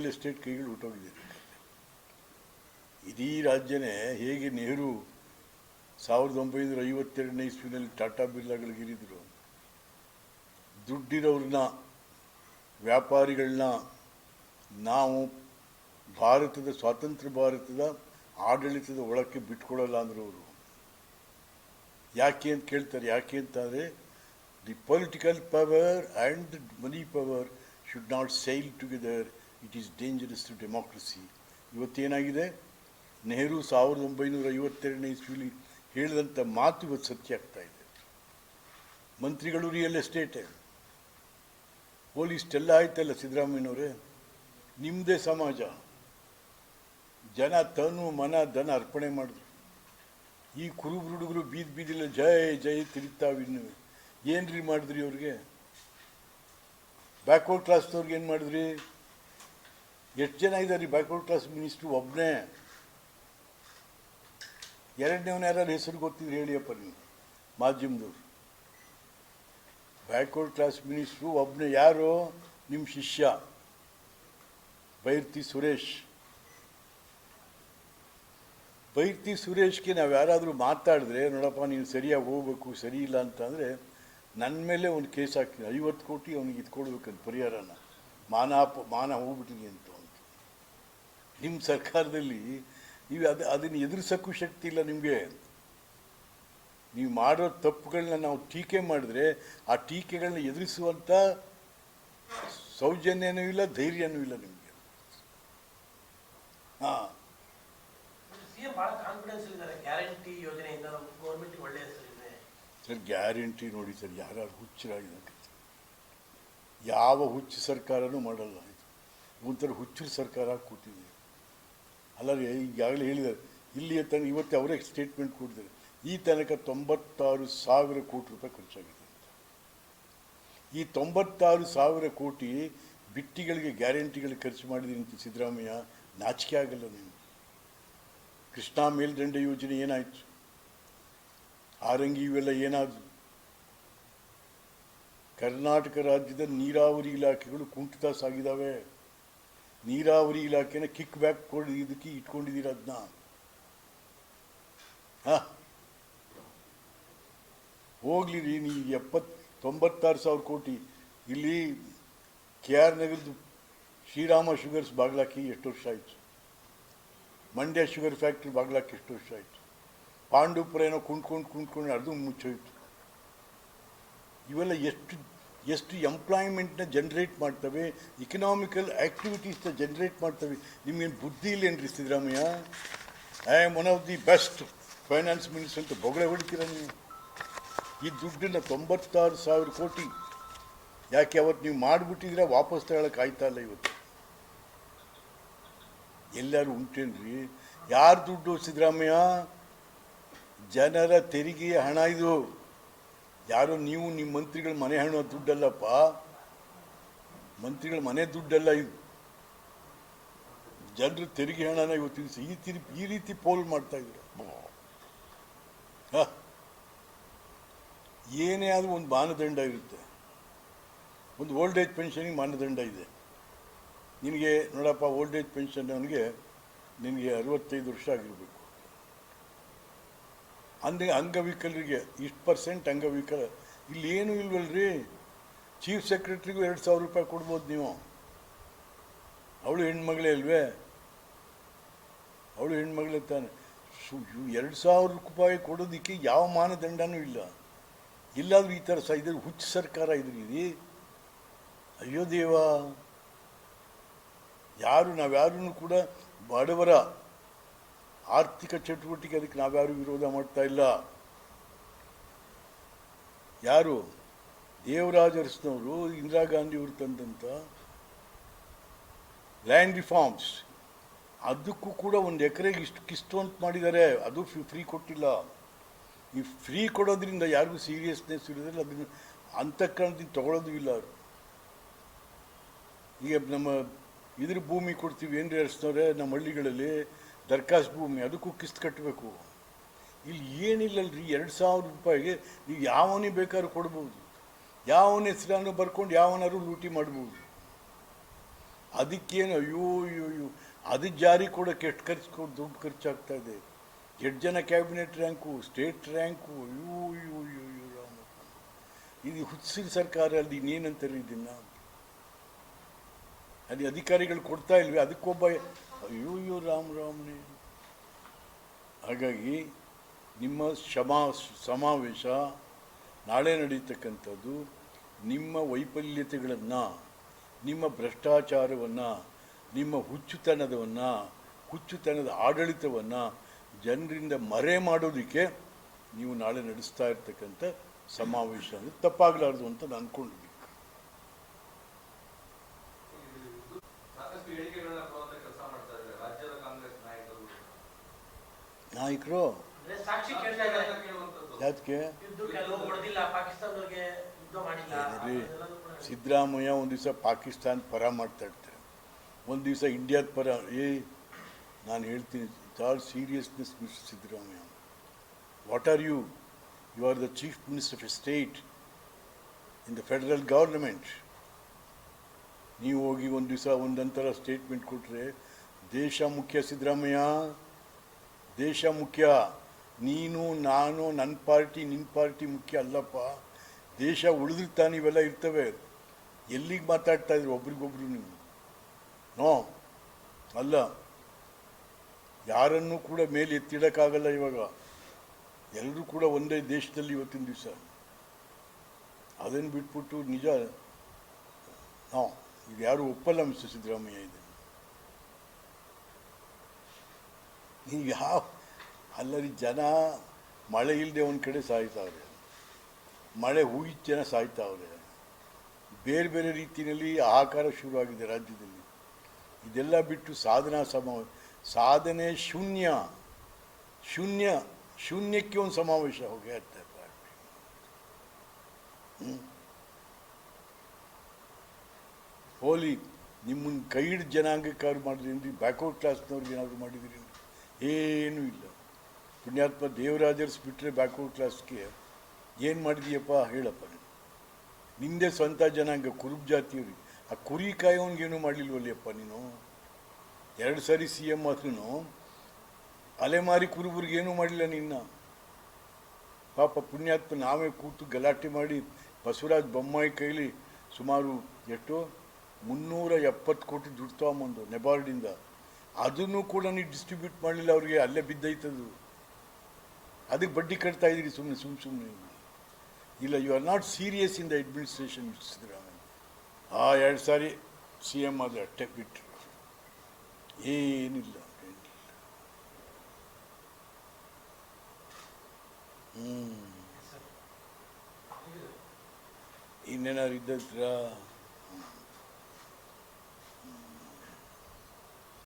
Real estate ಕೈಗಳು ಹುಟ್ಟೋಗಿದೆ. ಇಡೀ ರಾಜ್ಯನೇ ಹೇಗೆ ನೆಹರು ಸಾವಿರದ ಒಂಬೈನೂರ ಐವತ್ತೆರಡನೇ ಇಸ್ವಿನಲ್ಲಿ ಟಾಟಾ ಬಿರ್ಲಾಗಳಿಗಿರಿದ್ರು ದುಡ್ಡಿರೋರನ್ನ ವ್ಯಾಪಾರಿಗಳನ್ನ ನಾವು ಭಾರತದ ಸ್ವಾತಂತ್ರ್ಯ ಭಾರತದ ಆಡಳಿತದ ಒಳಕ್ಕೆ ಬಿಟ್ಕೊಡಲ್ಲ ಅಂದ್ರು ಅವರು. ಯಾಕೆ ಅಂತ ಕೇಳ್ತಾರೆ. ಯಾಕೆ ಅಂತಂದರೆ the political power and money power should not sail together it is dangerous to democracy ಇವತ್ತೇನಾಗಿದೆ Nehru ಸಾವಿರದ ಒಂಬೈನೂರ ಐವತ್ತೆರಡನೇ ಇಸ್ವಿಲಿ ಹೇಳಿದಂಥ ಮಾತು ಇವತ್ತು ಸತ್ಯ ಆಗ್ತಾ ಇದೆ. ಮಂತ್ರಿಗಳು ರಿಯಲ್ ಎಸ್ಟೇಟೇ ಪೊಲೀಸ್ಟೆಲ್ಲ ಆಯ್ತಲ್ಲ ಸಿದ್ದರಾಮಯ್ಯನವರೇ? ನಿಮ್ಮದೇ ಸಮಾಜ. ಜನ ತನು ಮನ ಧನ ಅರ್ಪಣೆ ಮಾಡಿದ್ರು. ಈ ಹುಡುಗರು ಬೀದಿ ಬೀದಿಲ್ಲ ಜಯ ಜೈ ತಿರುಗ್ತಾವಿನ್ನು ಏನ್ರಿ ಮಾಡಿದ್ರಿ ಅವ್ರಿಗೆ? ಬ್ಯಾಕ್ವರ್ಡ್ ಕ್ಲಾಸ್ದವ್ರಿಗೆ ಏನು ಮಾಡಿದ್ರಿ? ಎಷ್ಟು ಜನ ಇದ್ದಾರೆ ಬ್ಯಾಕ್ವರ್ಡ್ ಕ್ಲಾಸ್ ಮಿನಿಸ್ಟ್ರು ಒಬ್ಬನೇ ಎರಡನೇವನ ಯಾರು ಹೆಸರು ಗೊತ್ತಿದ್ರೆ ಹೇಳಿಯಪ್ಪ ನೀವು ಮಾಧ್ಯಮದವ್ರು. ಬ್ಯಾಕ್ವರ್ಡ್ ಕ್ಲಾಸ್ ಮಿನಿಸ್ಟ್ರು ಒಬ್ಬನೇ ಯಾರು? ನಿಮ್ಮ ಶಿಷ್ಯ, ಬೈರ್ತಿ ಸುರೇಶ್. ಬೈರ್ತಿ ಸುರೇಶ್ಗೆ ನಾವು ಯಾರಾದರೂ ಮಾತಾಡಿದ್ರೆ, ನೋಡಪ್ಪ ನೀನು ಸರಿಯಾಗಿ ಹೋಗ್ಬೇಕು, ಸರಿ ಇಲ್ಲ ಅಂತಂದರೆ ನನ್ನ ಮೇಲೆ ಒಂದು ಕೇಸ್ ಹಾಕ್ತೀನಿ. ಐವತ್ತು ಕೋಟಿ ಅವ್ನಿಗೆ ಇದು ಕೊಡ್ಬೇಕಂತ ಪರಿಹಾರನ. ಮಾನ ಮಾನ ಹೋಗ್ಬಿಟ್ಟಿದೆ ಅಂತ. ನಿಮ್ಮ ಸರ್ಕಾರದಲ್ಲಿ ನೀವು ಅದು ಅದನ್ನು ಎದುರಿಸೋಕ್ಕೂ ಶಕ್ತಿ ಇಲ್ಲ ನಿಮಗೆ. ನೀವು ಮಾಡೋ ತಪ್ಪುಗಳನ್ನ ನಾವು ಟೀಕೆ ಮಾಡಿದ್ರೆ ಆ ಟೀಕೆಗಳನ್ನ ಎದುರಿಸುವಂಥ ಸೌಜನ್ಯನೂ ಇಲ್ಲ ಧೈರ್ಯನೂ ಇಲ್ಲ ನಿಮಗೆ. ಹಾಂ. ಸರ್ ಗ್ಯಾರಂಟಿ ನೋಡಿ ಸರ್ ಯಾರು ಹುಚ್ಚರಾಗಿದೆ ಯಾವ ಹುಚ್ಚು ಸರ್ಕಾರನೂ ಮಾಡಲ್ಲ ಇದು. ಒಂಥರ ಹುಚ್ಚರು ಸರ್ಕಾರ ಕೂತಿದೆ ಅಲ್ಲ ಈಗಾಗಲೇ ಹೇಳಿದ್ದಾರೆ ಇಲ್ಲಿ ತನಕ ಇವತ್ತೇ ಅವರೇ ಸ್ಟೇಟ್ಮೆಂಟ್ ಕೊಟ್ಟಿದ್ದಾರೆ. ಈ ತನಕ ತೊಂಬತ್ತಾರು ಸಾವಿರ ಕೋಟಿ ರೂಪಾಯಿ ಖರ್ಚಾಗಿದೆ ಈ ತೊಂಬತ್ತಾರು ಸಾವಿರ ಕೋಟಿ ಬಿಟ್ಟಿಗಳಿಗೆ ಗ್ಯಾರಂಟಿಗಳಿಗೆ ಖರ್ಚು ಮಾಡಿದ್ದೀನಿ ಅಂತ ಸಿದ್ದರಾಮಯ್ಯ, ನಾಚಿಕೆ ಆಗಲ್ಲ ನೀವು ಕೃಷ್ಣಾ ಮೇಲ್ದಂಡೆ ಯೋಜನೆ ಏನಾಯಿತು? ಆರಂಗಿ ಇವೆಲ್ಲ ಏನಾದರೂ ಕರ್ನಾಟಕ ರಾಜ್ಯದ ನೀರಾವರಿ ಇಲಾಖೆಗಳು ಕುಂಠಿತ ಸಾಗಿದಾವೆ. ನೀರಾವರಿ ಇಲಾಖೆನ ಕಿಕ್ ಬ್ಯಾಕ್ ಕೊಡಿ, ಇದಕ್ಕೆ ಇಟ್ಕೊಂಡಿದ್ದೀರ ಅದನ್ನ ಹೋಗ್ಲಿ ರೀ ನೀವು ಎಪ್ಪತ್, ತೊಂಬತ್ತಾರು ಸಾವಿರ ಕೋಟಿ. ಇಲ್ಲಿ ಕೆ ಆರ್ ನಗರದ ಶ್ರೀರಾಮ ಶುಗರ್ಸ್ ಬಾಗ್ಲಾಕಿ ಎಷ್ಟು ವರ್ಷ ಆಯಿತು? ಮಂಡ್ಯ ಶುಗರ್ ಫ್ಯಾಕ್ಟ್ರಿ ಬಾಗ್ಲಾಕಿ ಎಷ್ಟು ವರ್ಷ ಆಯಿತು? ಪಾಂಡುಪುರ ಏನೋ ಕುಂಡ್ಕೊಂಡು ಕುಂಡ್ಕೊಂಡು ಅದು ಮುಚ್ಚೋಯ್ತು. ಇವೆಲ್ಲ ಎಷ್ಟು ಎಷ್ಟು ಎಂಪ್ಲಾಯ್ಮೆಂಟ್ನ ಜನ್ರೇಟ್ ಮಾಡ್ತವೆ ಇಕನಾಮಿಕಲ್ ಆ್ಯಕ್ಟಿವಿಟೀಸ್ನ ಜನ್ರೇಟ್ ಮಾಡ್ತವೆ. ನಿಮಗೇನು ಬುದ್ಧಿ ಇಲ್ಲೇನ್ರಿ Siddaramaiah? I am one of the best finance minister ಅಂತ ಬೊಗಳೆ ಹೊಡಿತೀರ ನೀವು? ಈ ದುಡ್ಡನ್ನು ತೊಂಬತ್ತಾರು ಸಾವಿರ ಕೋಟಿ ಯಾಕೆ ಅವತ್ತು ನೀವು ಮಾಡಿಬಿಟ್ಟಿದ್ರೆ ವಾಪಸ್ ತಗೊಳಕ್ಕೆ ಆಯ್ತಾ ಇಲ್ಲ ಇವತ್ತು? ಎಲ್ಲರೂ ಉಂಟೇನ್ರಿ? ಯಾರು ದುಡ್ಡು ಸಿದ್ದರಾಮಯ್ಯ? ಜನರ ತೆರಿಗೆಯ ಹಣ ಇದು. ಯಾರೋ ನೀವು ನಿಮ್ಮ ಮಂತ್ರಿಗಳ ಮನೆ ಹಣ ದುಡ್ಡಲ್ಲಪ್ಪ? ಮಂತ್ರಿಗಳ ಮನೆ ದುಡ್ಡಲ್ಲ ಇದು. ಜನರು ತೆರಿಗೆ ಹಣನ ಇವತ್ತು ಈ ತಿರು, ಈ ರೀತಿ ಪೋಲ್ ಮಾಡ್ತಾ ಇದ್ರು. ಏನೇ ಆದರೂ ಒಂದು ಮಾನದಂಡ ಇರುತ್ತೆ. ಒಂದು ಓಲ್ಡ್ ಏಜ್ ಪೆನ್ಷನಿಗೆ ಮಾನದಂಡ ಇದೆ. ನಿನಗೆ ನೋಡಪ್ಪ ಓಲ್ಡ್ ಏಜ್ ಪೆನ್ಷನ್ ಅವನಿಗೆ ನಿನಗೆ ಅರವತ್ತೈದು ವರ್ಷ ಆಗಿರಬೇಕು. ಅಂದೆ ಅಂಗವಿಕಲರಿಗೆ ಇಷ್ಟು ಪರ್ಸೆಂಟ್ ಅಂಗವಿಕಲ. ಇಲ್ಲಿ ಏನೂ ಇಲ್ವಲ್ರಿ? ಚೀಫ್ ಸೆಕ್ರೆಟ್ರಿಗೂ ಎರಡು ಸಾವಿರ ರೂಪಾಯಿ ಕೊಡ್ಬೋದು ನೀವು. ಅವಳು ಹೆಣ್ಮಗಳೇ ಅಲ್ವೇ? ಅವಳು ಹೆಣ್ಮಗಳೇ ತಾನೆ. ಎರಡು ಸಾವಿರ ರೂಪಾಯಿ ಕೊಡೋದಕ್ಕೆ ಯಾವ ಮಾನದಂಡನೂ ಇಲ್ಲ. ಇಲ್ಲಾದರೂ ಈ ಥರ ಸ ಇದ್ರ ಹುಚ್ಚು ಸರ್ಕಾರ ಇದ್ರಿ ಇದು ಅಯ್ಯೋ ದೇವ. ಯಾರು ನಾವ್ಯಾರೂ ಕೂಡ ಬಡವರ ಆರ್ಥಿಕ ಚಟುವಟಿಕೆ ಅದಕ್ಕೆ ನಾವ್ಯಾರು ವಿರೋಧ ಮಾಡ್ತಾ ಇಲ್ಲ. ಯಾರು? ದೇವರಾಜ ಅರಸ್ನವರು ಇಂದಿರಾ ಗಾಂಧಿ ಅವರು ತಂದಂಥ ಲ್ಯಾಂಡ್ ರಿಫಾರ್ಮ್ಸ್ ಅದಕ್ಕೂ ಕೂಡ ಒಂದು ಎಕರೆಗೆ ಇಷ್ಟು ಕಿಸ್ತು ಅಂತ ಮಾಡಿದ್ದಾರೆ. ಅದು ಫ್ರೀ ಕೊಟ್ಟಿಲ್ಲ. ಈ ಫ್ರೀ ಕೊಡೋದ್ರಿಂದ ಯಾರಿಗೂ ಸೀರಿಯಸ್ನೆಸ್ ಇರೋದಿಲ್ಲ. ಅದನ್ನು ಅಂತಃಕರಣದಿಂದ ತಗೊಳ್ಳೋದು ಇಲ್ಲ ಅವರು. ಈಗ ನಮ್ಮ ಇದ್ರ ಭೂಮಿ ಕೊಡ್ತೀವಿ ಏನು ಅರಸ್ನವ್ರೆ? ನಮ್ಮ ಹಳ್ಳಿಗಳಲ್ಲಿ ದರ್ಖಾಸ್ತ್ ಭೂಮಿ, ಅದಕ್ಕೂ ಕಿಸ್ತ್ ಕಟ್ಟಬೇಕು ಇಲ್ಲಿ ಏನಿಲ್ಲಲ್ರಿ, ಎರಡು ಸಾವಿರ ರೂಪಾಯಿಗೆ ನೀವು ಯಾವನೇ ಬೇಕಾದ್ರೂ ಕೊಡ್ಬೋದು. ಯಾವನ ಹೆಸರನ್ನು ಬರ್ಕೊಂಡು ಯಾವನಾದ್ರು ಲೂಟಿ ಮಾಡ್ಬೋದು. ಅದಕ್ಕೇನು, ಅಯ್ಯೋ ಅಯ್ಯೋ ಅಯ್ಯೋ, ಅದು ಜಾರಿ ಕೊಡೋಕ್ಕೆ ಎಷ್ಟು ಖರ್ಚು ಕೊಡ್- ದುಡ್ಡು ಖರ್ಚಾಗ್ತಾ ಇದೆ. ಎಷ್ಟು ಜನ ಕ್ಯಾಬಿನೆಟ್ ರ್ಯಾಂಕು, ಸ್ಟೇಟ್ ರ್ಯಾಂಕು, ಅಯ್ಯೋ ಅಯ್ಯೋ ಅಯ್ಯೋ ಅಯ್ಯೋ ಇದು ಹುಚ್ಚಿನ ಸರ್ಕಾರ ಅಲ್ಲಿ ಇನ್ನೇನಂತಾರೆ ಇದನ್ನ? ಅಲ್ಲಿ ಅಧಿಕಾರಿಗಳು ಕೊಡ್ತಾ ಇಲ್ವಿ? ಅದಕ್ಕೊಬ್ಬ ಅಯ್ಯೋ ಅಯ್ಯೋ, ರಾಮ್, ರಾಮ್ನೇ. ಹಾಗಾಗಿ ನಿಮ್ಮ ಶಮಾ, ಸಮಾವೇಶ ನಾಳೆ ನಡೀತಕ್ಕಂಥದ್ದು, ನಿಮ್ಮ ವೈಫಲ್ಯತೆಗಳನ್ನು, ನಿಮ್ಮ ಭ್ರಷ್ಟಾಚಾರವನ್ನು, ನಿಮ್ಮ ಹುಚ್ಚುತನದವನ್ನು, ಹುಚ್ಚುತನದ ಆಡಳಿತವನ್ನು ಜನರಿಂದ ಮರೆ ಮಾಡೋದಕ್ಕೆ ನೀವು ನಾಳೆ ನಡೆಸ್ತಾ ಇರ್ತಕ್ಕಂಥ ಸಮಾವೇಶ ಅಂದರೆ ತಪ್ಪಾಗಲಾರ್ದು ಅಂತ ನಾನು ಅಂದ್ಕೊಂಡಿದ್ದೀನಿ ಸಾಕಷ್ಟು ಹೇಳಿಕೆಗಳನ್ನ ಕೊಡುವಂತ ಕೆಲಸ ಮಾಡ್ತಾ ಇದ್ದಾರೆ ರಾಜ್ಯದ ಕಾಂಗ್ರೆಸ್ ನಾಯಕರು ನಾಯಕರು ಅಂದ್ರೆ ಸಾಕ್ಷಿ ಕೇಳ್ತಾ ಇದ್ದಾರೆ ಕೇಳುವಂತದ್ದು ಯಾಕೆ ಯುದ್ಧಕ್ಕೆ ಅಲ್ಲೂ ಹೊಡೆದಿಲ್ಲ ಪಾಕಿಸ್ತಾನದವ್ರಿಗೆ ಯುದ್ಧ ಮಾಡಿಲ್ಲ ಏನ್ರಿ ಅದೆಲ್ಲನೂ ಕೂಡ ಹೇಳಿ. ಸಿದ್ದರಾಮಯ್ಯ ಒಂದು ದಿವಸ ಪಾಕಿಸ್ತಾನ ಪರ ಮಾಡ್ತಾ ಇರ್ತಾರೆ. ಒಂದು ದಿವಸ ಇಂಡಿಯಾದ ಪರ. ಏ ನಾನು ಹೇಳ್ತೀನಿ all seriousness mister Siddaramaiah. What are you you are the chief minister of a state in the federal government ನೀವು ಹೋಗಿ ಒಂದು ದಿವಸ ಒಂದಂತರ ಸ್ಟೇಟ್ಮೆಂಟ್ ಕೊಟ್ಟರೆ ದೇಶ ಮುಖ್ಯ ಸಿದ್ದರಾಮಯ್ಯ, ದೇಶ ಮುಖ್ಯ, ನೀನು, ನಾನು ನನ್ನ ಪಾರ್ಟಿ ನಿನ್ನ ಪಾರ್ಟಿ ಮುಖ್ಯ ಅಲ್ಲಪ್ಪ, ದೇಶ ಉಳಿದ್ರೆ ತಾನು ಇವೆಲ್ಲ ಇರ್ತವೆ. ಎಲ್ಲಿಗೆ ಮಾತಾಡ್ತಾ ಇದ್ರು ಒಬ್ರಿಗೊಬ್ರು ನೀವು? ನೋ, ಅಲ್ಲ. ಯಾರನ್ನು ಕೂಡ ಮೇಲೆ ಎತ್ತಿಡೋಕ್ಕಾಗಲ್ಲ ಇವಾಗ. ಎಲ್ಲರೂ ಕೂಡ ಒಂದೇ ದೇಶದಲ್ಲಿ ಇವತ್ತಿನ ದಿವಸ. ಅದನ್ನು ಬಿಟ್ಬಿಟ್ಟು ನಿಜ, ನೋ. ಇದು ಯಾರು ಒಪ್ಪಲ್ಲ ಮಿಸ್ಟರ್ ಸಿದ್ದರಾಮಯ್ಯ ಇದೆ ನೀವು ಯಾವ, ಅಲ್ಲರಿ ಜನ ಮಳೆ ಇಲ್ಲದೆ ಒಂದು ಕಡೆ ಸಾಯ್ತಾವ್ರೆ. ಮಳೆ ಹೂಯಿದ ಜನ ಸಾಯ್ತಾವ್ರೆ. ಬೇರೆ ಬೇರೆ ರೀತಿಯಲ್ಲಿ ಆಹಾಕಾರ ಶುರುವಾಗಿದೆ ರಾಜ್ಯದಲ್ಲಿ. ಇದೆಲ್ಲ ಬಿಟ್ಟು ಸಾಧನಾ ಸಮ, ಸಾಧನೆ ಶೂನ್ಯ. ಶೂನ್ಯ, ಶೂನ್ಯಕ್ಕೆ ಒಂದು ಸಮಾವೇಶ ಹೋಗಿ ಇರ್ತಾರೆ ಹೋಲಿ ನಿಮ್ಮನ್ನು ಕೈಡ್ ಜನಾಂಗಕ್ಕಾದ್ರು ಮಾಡಿದ್ರಿ ಬ್ಯಾಕ್ವರ್ಡ್ ಕ್ಲಾಸ್ನವ್ರಿಗೆ ಏನಾದರೂ ಮಾಡಿದಿರಿ ಏನೂ ಇಲ್ಲ. ಪುಣ್ಯಾತ್ಮ ದೇವರಾಜರ್ಸ್ ಬಿಟ್ಟರೆ ಬ್ಯಾಕ್ವರ್ಡ್ ಕ್ಲಾಸ್ಗೆ ಏನು ಮಾಡಿದೀಯಪ್ಪ ಹೇಳಪ್ಪ ನಿಂದೆ ಸ್ವಂತ ಜನಾಂಗ, ಕುರುಬ್ ಜಾತಿಯವ್ರಿಗೆ ಆ ಕುರಿ ಕಾಯೋನ್ಗೇನು ಮಾಡಲಿಲ್ವಲ್ಲಪ್ಪ ನೀನು? ಎರಡು ಸಾರಿ ಸಿ ಎಂ ಆದ್ರೂ ಅಲೆಮಾರಿ ಕುರುಬರಿಗೆ ಮಾಡಿಲ್ಲ ನಿನ್ನ. ಪಾಪ ಪುಣ್ಯಾತ್ಮ ನಾವೇ ಕೂತು ಗಲಾಟೆ ಮಾಡಿ ಬಸವರಾಜ್ ಬೊಮ್ಮಾಯಿ ಕೈಲಿ ಸುಮಾರು ಎಷ್ಟು ಮುನ್ನೂರ ಎಪ್ಪತ್ತು ಕೋಟಿ ದುಡ್ಡು ತಗೊಂಬಂದು ನೆಬಾರ್ಡಿಂದ ಅದನ್ನು ಕೂಡ ನೀವು ಡಿಸ್ಟ್ರಿಬ್ಯೂಟ್ ಮಾಡಲಿಲ್ಲ, ಅವರಿಗೆ ಅಲ್ಲೇ ಬಿದ್ದೈತದು ಅದಕ್ಕೆ ಬಡ್ಡಿ ಕಟ್ತಾ ಇದ್ದೀರಿ ಸುಮ್ಮನೆ ಸುಮ್ಮ ಸುಮ್ಮನೆ ಇಲ್ಲ you are not serious in the administration ಆ, ಎರಡು ಸಾರಿ ಸಿ ಎಂ ಆದರೆ ಅಟ್ಟೆ ಬಿಟ್ಟರು ಏನಿಲ್ಲ ಹ್ಞೂ ಇನ್ನೇನಾದ್ರು ಇದ್ದತ್ರ